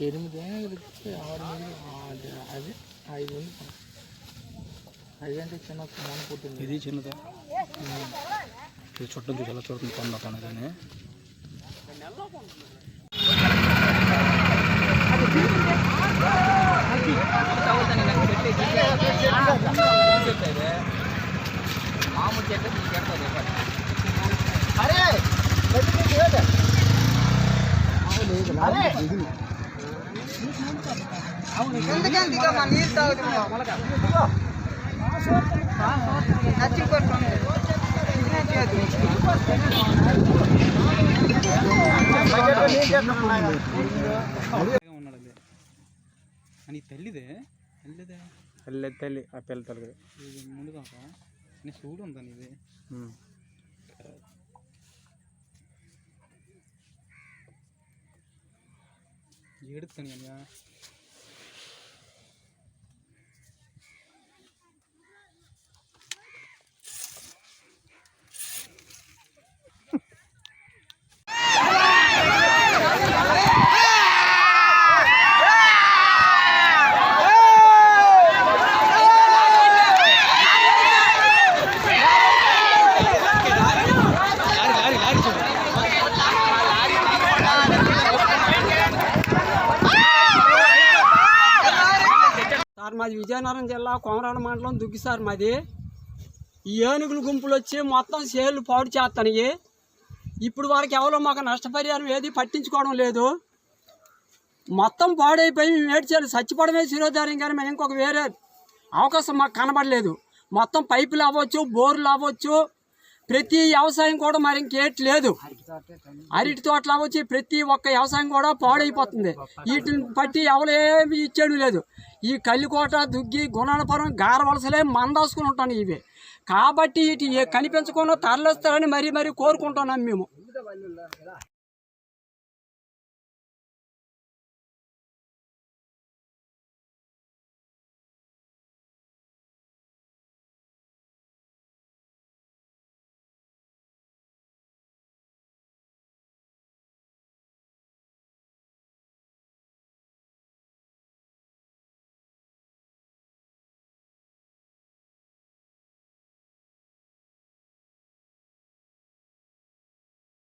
ఎనిమిది ఇచ్చి ఆరు మంది అది అది ఐదు ఉంది ఐదు అంటే చిన్న మొన్న పుట్టింది ఇది చిన్నదే ఇది చుట్టం చూసి ఎలా చూడుతుంది కొండ కానీ మామూలు చెట్టు తీసుకెళ్తుంది ఉన్నాడు అదే అని తల్లిదే తల్లిదే తల్లి తల్లి ఆ పిల్ల తల్లి నేను చూడు ఉందా నీది? எடுத்து మాది విజయనగరం జిల్లా కోమరాడ మండలం దుగ్గి సార్ మాది. ఈ ఏనుగుల గుంపులు వచ్చి మొత్తం సేలు పాడు చేస్తాయి ఇప్పుడు వరకు ఎవరో మాకు నష్టపరిహారం ఏది పట్టించుకోవడం లేదు. మొత్తం పాడైపోయి మేము ఏడ్చాలి చచ్చిపోవడమే శిరోధార్యం కానీ మేము ఇంకొక వేరే అవకాశం మాకు కనబడలేదు. మొత్తం పైపులు అవ్వచ్చు బోర్లు అవ్వచ్చు ప్రతి వ్యవసాయం కూడా మరి ఇంకేట్ లేదు అరటి తోటలు వచ్చి ప్రతి ఒక్క వ్యవసాయం కూడా పాడైపోతుంది. వీటిని బట్టి ఎవరు ఏమి ఇచ్చేది లేదు. ఈ కల్లికోట దుగ్గి గుణాలపురం గారవలసలే మందాసుకుని ఉంటాను ఇవి. కాబట్టి వీటి కనిపించకుండా తరలిస్తారని మరీ మరీ కోరుకుంటున్నాం మేము.